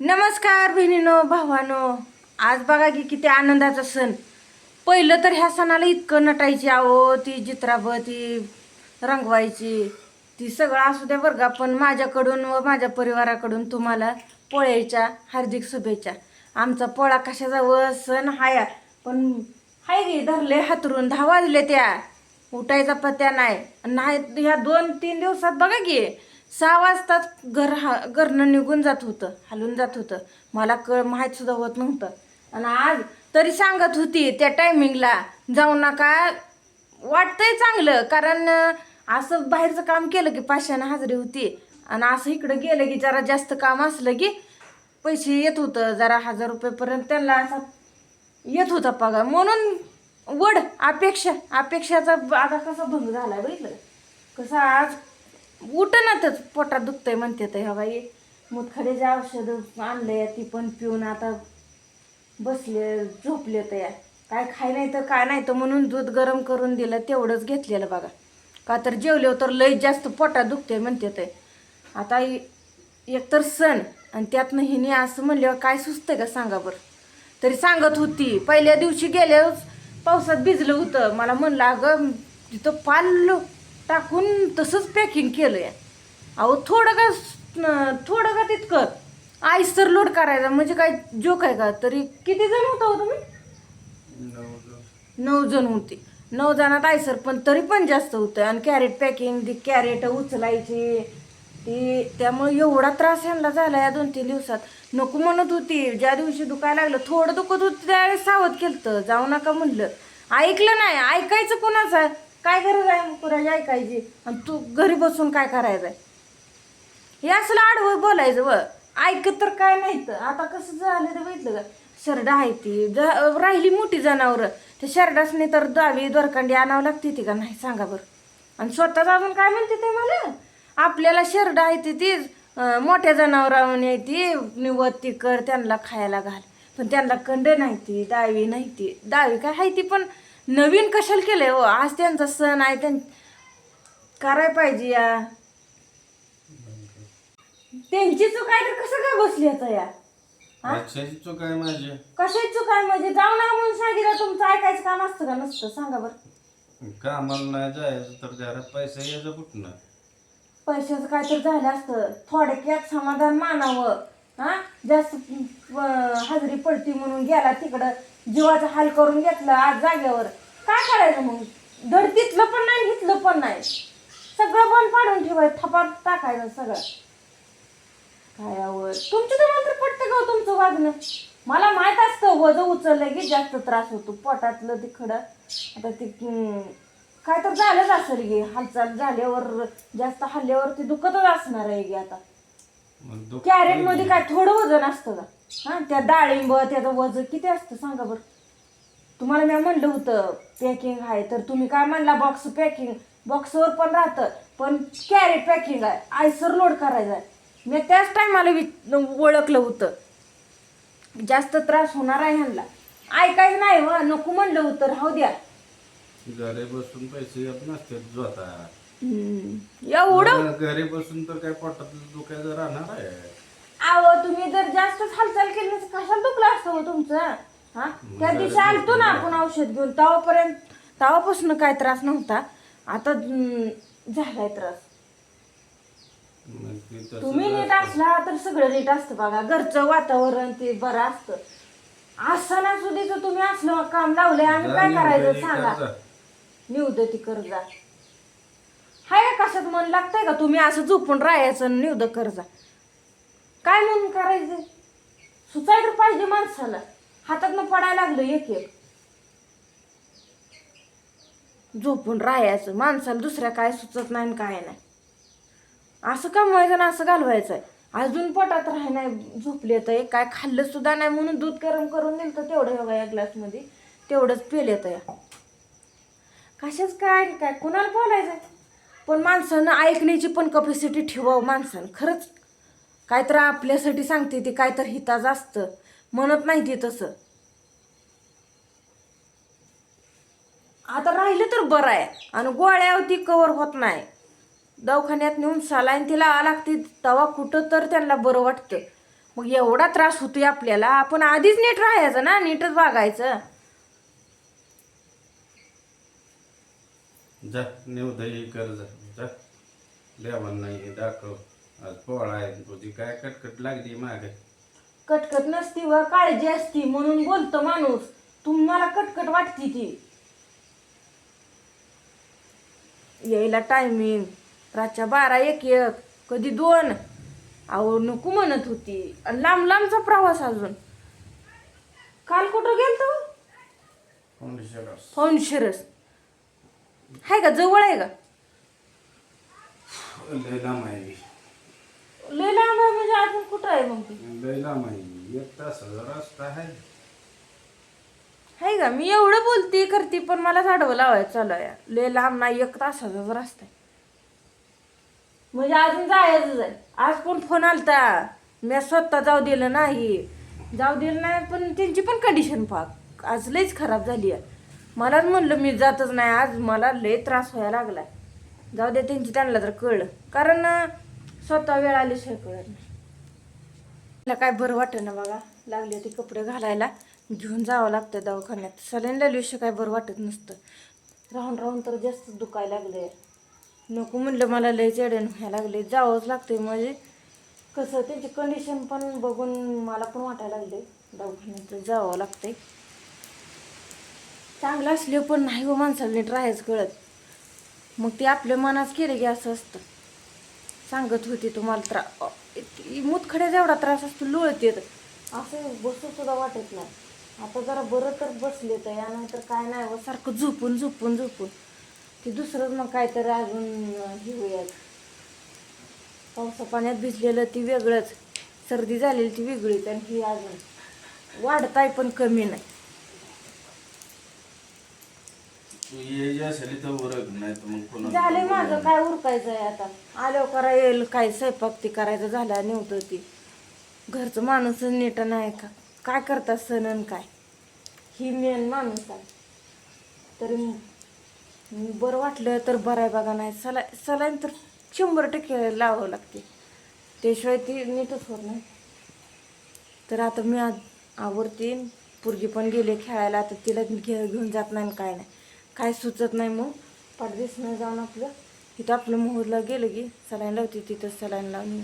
नमस्कार बहिणीनो भावानो. आज बघा की किती आनंदाचा सण. पहिलं तर ह्या सणाला इतकं नटायची आहो ती जित्राब ती रंगवायची. ती सगळं असू द्या बरं का पण माझ्याकडून व माझ्या परिवाराकडून तुम्हाला पोळ्याच्या हार्दिक शुभेच्छा. आमचा पोळा कशाचा व सण हाया पण हाय गे धरले हातरून दहा वाजले त्या. उठायचा पत्या नाही. नाही ह्या दोन तीन दिवसात बघा की सहा वाजताच घर हा घरनं निघून जात होतं हालून जात होतं. मला कळ माहीत सुद्धा होत नव्हतं. आणि आज तरी सांगत होती त्या टायमिंगला जाऊ नका. वाटतंय चांगलं कारण असं बाहेरचं काम केलं की पाचशेनं हजरी होती. आणि असं इकडं गेलं की जरा जास्त काम असलं की पैसे येत होतं. जरा हजार रुपयेपर्यंत त्यांना असा येत होता पगार. म्हणून वड अपेक्षा अपेक्षाचा आता कसा भंग झाला बघितलं कसं कसा आज उठणातच पोटात दुखतंय म्हणते तर ह्या बाई. मुतखड्याचे औषधं आणलंय ती पण पिऊन आता बसले झोपले तर या काय खाय नाही तर काय नाही तर म्हणून दूध गरम करून दिलं तेवढंच घेतलेलं बघा. का तर जेवले हो तर लई जास्त पोटात दुखते म्हणते ते. आता एकतर सण आणि त्यातनं हिने असं म्हणल्यावर काय सुचतंय का सांगा बरं? तरी सांगत होती. पहिल्या दिवशी गेल्यावर पावसात भिजलं होतं. मला म्हणलं अगं तिथं पाल टाकून तसंच पॅकिंग केलं आहे अहो थोडं का थोडं का तितकं. आईस तर लोड करायचा म्हणजे काय जोक आहे का? तरी किती जण होता हो तुम्ही? नऊ जण होते. नऊ जणात आयसर पण तरी पण जास्त होतं आणि कॅरेट पॅकिंग ती कॅरेट उचलायची. ती त्यामुळे एवढा त्रास यांना झाला या दोन तीन दिवसात. नको म्हणत होती. ज्या दिवशी दुखायला लागलं थोडं दुखत होतं त्यावेळेस सावध केलं जाऊ नका म्हणलं. ऐकलं नाही. ऐकायचं कोणाचं? काय गरज आहे कुणाची ऐकायची आणि तू घरी बसून काय करायचं आहे हे असलं आडवं बोलायचं व. ऐकत तर काय नाही तर. आता कसं झालं ते बघितलं का? शरडा आहे ती. ज- राहिली मोठी जनावरं. त्या शरडासने तर दावी दोरकांडी आणावं लागते ती का नाही? सांगा बरं. आणि स्वतःच अजून काय म्हणते ते मला? आपल्याला शरडा आहे ती तीच मोठ्या जनावरांनी आहे ती निवत ती कर त्यांना खायला घाल. पण त्यांना कंड नाही ती दावी नाही ती. दावी काय आहे ती पण नवीन कशाला केलंय हो? आज त्यांचा सण आहे त्यां करायला पाहिजे या. त्यांची चूक आहे तर कसं काय बसली आता या? हा? चूक आहे माझी? कशाची चूक आहे म्हणजे? जाऊ नका म्हणून सांगितलं तुमचं ऐकायचं काम असतं का नसतं? सांगा बरं. कामाला नाही जायचं तर घरात पैसे यायचं कुठनं? पैशाचं काय तर झालं असतं. थोडक्यात समाधान मानावं. हा? जास्त अं, हाजरी पडती म्हणून गेला तिकडं. जीवाचा हाल करून घेतला आज जाग्यावर काय करायचं मग? धड तिथलं पण नाही घेतलं पण नाही. सगळं बंद पाडून ठेवायचं थपाट टाकायचं सगळं. काय आवड. तुमचं तर मात्र पटतं का हो तुमचं वागणं. मला माहीत असतं वजन उचललं की जास्त त्रास होतो पोटातलं ते खडं आता ते काय तर झालंच असेल गे हालचाल झाल्यावर जास्त हल्ल्यावर ते दुखतच असणार आहे गे आता. मग दुःख कॅरेटमध्ये काय थोडं वजन असतं का? हा त्या डाळिंब त्याचं वजन किती असतं सांगा बरं. तुम्हाला मी म्हणलं होतं पॅकिंग आहे. तर तुम्ही काय म्हणला बॉक्स पॅकिंग बॉक्सवर पण राहतं पण कॅरेट पॅकिंग आहे. आयसर लोड करायचा आहे. मी त्याच टायमाला वि ओळखलं होतं. जास्त त्रास होणार आहे ह्यांना. ऐकायचं नाही व नको म्हणलं होतं राहू द्या. घरी बसून पैसे येत हम्म. एवढं? घरी बसून तर काय पोटात दुखायचं राहणार आहे. आहो तुम्ही जर जास्तच हालचाल केली तर कशाला दुखलं असतं हो तुमचं? हा? त्या दिवशी आलतो ना आपण औषध घेऊन. तेव्हापर्यंत तेव्हापासून काय त्रास नव्हता. आता झालाय त्रास. मग ते तसं तुम्ही नीट असला तर सगळं नीट असतं बघा. घरचं वातावरण ते बरं असतं. असताना सुधीच तुम्ही असलं काम लावलंय आम्ही काय जा करायचं सांगा. कर जा. निवदती कर्जा हाय कशात मन लागतंय का? तुम्ही असं झोपून राहायचं निवद कर्जा काय म्हणून करायचं? सुचाय तर पाहिजे माणसाला. हातातनं पडायला लागलं एक एक. झोपून राहायचं. माणसाला दुसऱ्या काय सुचत नाही आणि काय नाही. असं कमवायचं ना असं घालवायचं आहे अजून पोटात राहाय नाही झोपले तर काय खाल्लं सुद्धा नाही म्हणून दूध गरम करून दिलं तर तेवढं हवं या ग्लासमध्ये. तेवढंच पेले तर कशाच काय काय? कोणाला बोलायचं पण माणसानं ऐकण्याची पण कपॅसिटी ठेवावं माणसानं. खरंच. काय तर आपल्यासाठी सांगते ती काय तर हिताचं असतं. म्हणत नाही ते तसं. आता राहिलं तर बरं आहे. आणि गोळ्यावरती कवर होत नाही. दवाखान्यात नेऊन सलाईन तिला आ लागते. तवा कुठं तर त्यांना बरं वाटतं. मग एवढा त्रास होतोय आपल्याला. आपण आधीच नीट राहायचं ना. नीटच वागायचं. जा नेऊ दही कर जा. जा. नाही दाखव. आज पोळा आहे. तुझी काय कटकट लागली मागे? कटकट नसती व काळजी असती म्हणून बोलतो माणूस. तुम्हाला कटकट वाटती ती. यायला टायमिंग रातच्या बारा एक एक कधी दोन. अहो नको म्हणत होती. आणि लांब लांबचा प्रवास अजून. काल कुठं गेलतो? फाउंडशिरस आहे का? जवळ आहे का? लैला माही लय लांब आहे म्हणजे अजून कुठं आहे मग ती? माही एक तासाचा रस्ता आहे. आहे का मी एवढं बोलते करते पण मला झाडवं लावायचं चालू आहे. लय लांब नाही एक तासाचाच रस्ता आहे. म्हणजे अजून जायचंच आहे. आज पण फोन आलता. मी स्वतः जाऊ दिलं नाही. जाऊ दिलं नाही पण त्यांची पण कंडिशन पाक आज लयच खराब झाली आहे. मलाच म्हणलं मी जातच नाही आज. मला लय त्रास व्हायला लागलाय. जाऊ दे त्यांची त्यांना तर कळलं. कारण स्वतः वेळ आल्याशिवाय कळत नाही मला काय बरं वाटत ना बघा लागले ते कपडे घालायला घेऊन जावं लागतं दवाखान्यात. सलाईन लावल्याशिवाय काय बरं वाटत नसतं. राहून राहून तर जास्त दुखायला लागले नको म्हणलं मला लय चेडण व्हायला लागले जावंच लागतंय म्हणजे कसं त्यांची कंडिशन पण बघून मला पण वाटायला लागले दवाखान्यात जावं लागतंय. चांगलं असले पण नाही हो माणसाला नीट राहायचं कळत. मग ते आपल्या मनात केलं की असं असतं. सांगत होती तुम्हाला त्रास मुतखड्याचा एवढा त्रास असतो लोळत येत. असं बसू सुद्धा वाटत नाही. आता जरा बरं तर बसले तर यानंतर काय नाही व सारखं झोपून झोपून झोपून. ते दुसरंच मग काहीतरी अजून हे होईल. पावसा पाण्यात भिजलेलं ती वेगळंच. सर्दी झालेली ती वेगळीच आणि ही अजून. वाढताय पण कमी नाही. तू ये जे असेल तर उरक नाही तर मग पुन्हा झालंय माझं काय उरकायचं आहे आता. आल्यावर करा येईल काय स्वयंपाक ती करायचं झालं नव्हतं ती. घरचं माणूस नीट नाही का? काय करतात सण आणि काय? ही मेन माणूस आहे. तरी म- बरं वाटलं तर बरं आहे बघा नाही सला सलाईन तर शंभर टक्के लावावं लागते. त्याशिवाय ती नीटच होत नाही. तर आता मी आज आवडते पोरगी पण गेले खेळायला आता तिला घे घेऊन जात नाही आणि काय नाही. काय सुचत नाही मग. पाठदिसनं जाऊन आपलं. तिथं आपलं मोहरला गेलं की सलाईन लावते तिथं सलाईन लावून